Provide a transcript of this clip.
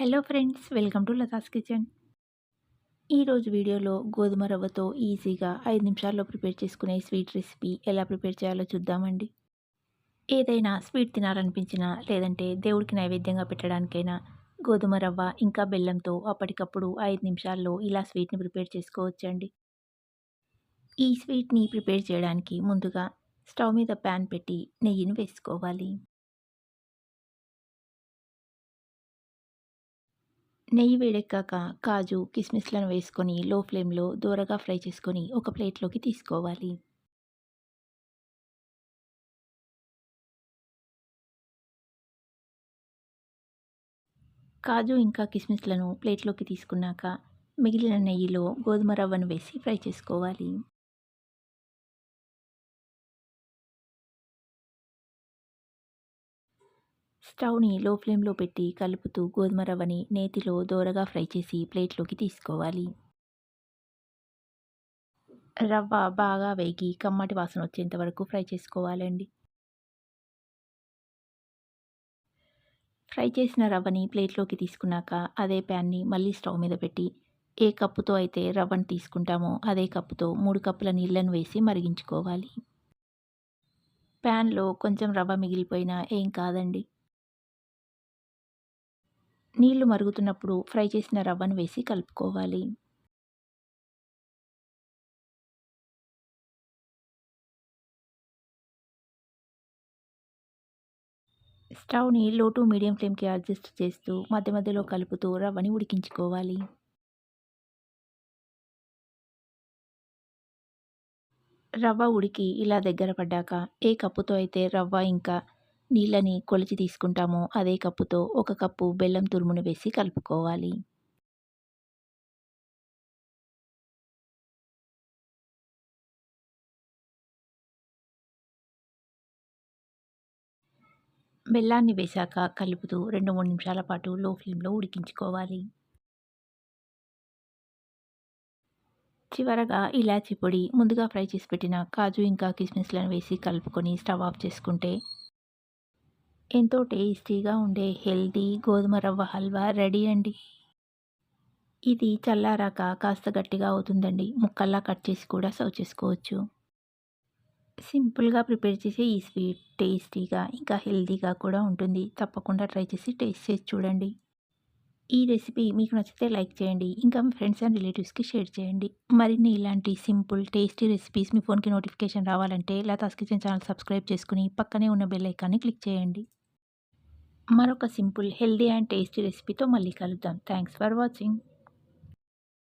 Hello friends welcome to Latha's kitchen ఈరోజు వీడియోలో గోధుమ రవ్వతో ఈజీగా ఐదు నిమిషాల్లో ప్రిపేర్ చేసుకునే స్వీట్ రెసిపీ ఎలా ప్రిపేర్ చేయాలో చూద్దామండి. ఏదైనా స్వీట్ తినాలనిపించినా లేదంటే దేవుడికి నైవేద్యంగా పెట్టడానికైనా గోధుమ రవ్వ ఇంకా బెల్లంతో అప్పటికప్పుడు ఐదు నిమిషాల్లో ఇలా స్వీట్ని ప్రిపేర్ చేసుకోవచ్చండి. ఈ స్వీట్ని ప్రిపేర్ చేయడానికి ముందుగా స్టవ్ మీద ప్యాన్ పెట్టి నెయ్యిని వేసుకోవాలి. నెయ్యి వేడెక్కాక కాజు కిస్మిస్లను వేసుకొని లో ఫ్లేమ్లో దూరగా ఫ్రై చేసుకొని ఒక ప్లేట్లోకి తీసుకోవాలి. కాజు ఇంకా కిస్మిస్లను ప్లేట్లోకి తీసుకున్నాక మిగిలిన నెయ్యిలో గోధుమ రవ్వను వేసి ఫ్రై చేసుకోవాలి. స్టవ్ని లో ఫ్లేమ్లో పెట్టి కలుపుతూ గోధుమ రవ్వని నేతిలో దోరగా ఫ్రై చేసి ప్లేట్లోకి తీసుకోవాలి. రవ్వ బాగా వేగి కమ్మటి వాసన వచ్చేంత వరకు ఫ్రై చేసుకోవాలండి. ఫ్రై చేసిన రవ్వని ప్లేట్లోకి తీసుకున్నాక అదే ప్యాన్ని మళ్ళీ స్టవ్ మీద పెట్టి ఏ కప్పుతో అయితే రవ్వను తీసుకుంటామో అదే కప్పుతో మూడు కప్పుల నీళ్ళను వేసి మరిగించుకోవాలి. ప్యాన్లో కొంచెం రవ్వ మిగిలిపోయినా ఏం కాదండి. నీళ్ళు మరుగుతున్నప్పుడు ఫ్రై చేసిన రవ్వను వేసి కలుపుకోవాలి. స్టవ్ని లో టు మీడియం ఫ్లేమ్కి అడ్జస్ట్ చేస్తూ మధ్య మధ్యలో కలుపుతూ రవ్వని ఉడికించుకోవాలి. రవ్వ ఉడికి ఇలా దగ్గర పడ్డాక ఏ కప్పుతో అయితే రవ్వ ఇంకా నీళ్ళని కొలిచి తీసుకుంటామో. అదే కప్పుతో ఒక కప్పు బెల్లం తురుమును వేసి కలుపుకోవాలి. బెల్లాన్ని వేశాక కలుపుతూ రెండు మూడు నిమిషాల పాటు లో ఫ్లేమ్లో ఉడికించుకోవాలి. చివరగా ఇలాచీ పొడి ముందుగా ఫ్రై చేసి పెట్టిన కాజు ఇంకా కిస్మిస్లను వేసి కలుపుకొని స్టవ్ ఆఫ్ చేసుకుంటే ఎంతో టేస్టీగా ఉండే హెల్తీ గోధుమ రవ్వ హల్వా రెడీ అండి. ఇది చల్లారాక కాస్త గట్టిగా అవుతుందండి. ముక్కల్లా కట్ చేసి కూడా సర్వ్ చేసుకోవచ్చు. సింపుల్గా ప్రిపేర్ చేసే ఈ స్వీట్ టేస్టీగా ఇంకా హెల్తీగా కూడా ఉంటుంది. తప్పకుండా ట్రై చేసి టేస్ట్ చేసి చూడండి. ఈ రెసిపీ మీకు నచ్చితే లైక్ చేయండి. ఇంకా మీ ఫ్రెండ్స్ అండ్ రిలేటివ్స్కి షేర్ చేయండి. మరిన్ని ఇలాంటి సింపుల్ టేస్టీ రెసిపీస్ మీ ఫోన్కి నోటిఫికేషన్ రావాలంటే లతాస్ కిచెన్ ఛానల్ సబ్స్క్రైబ్ చేసుకుని పక్కనే ఉన్న బెల్ ఐకాన్ని క్లిక్ చేయండి. మరొక సింపుల్ హెల్దీ అండ్ టేస్టీ రెసిపీతో మళ్ళీ కలుద్దాం. Thanks for watching.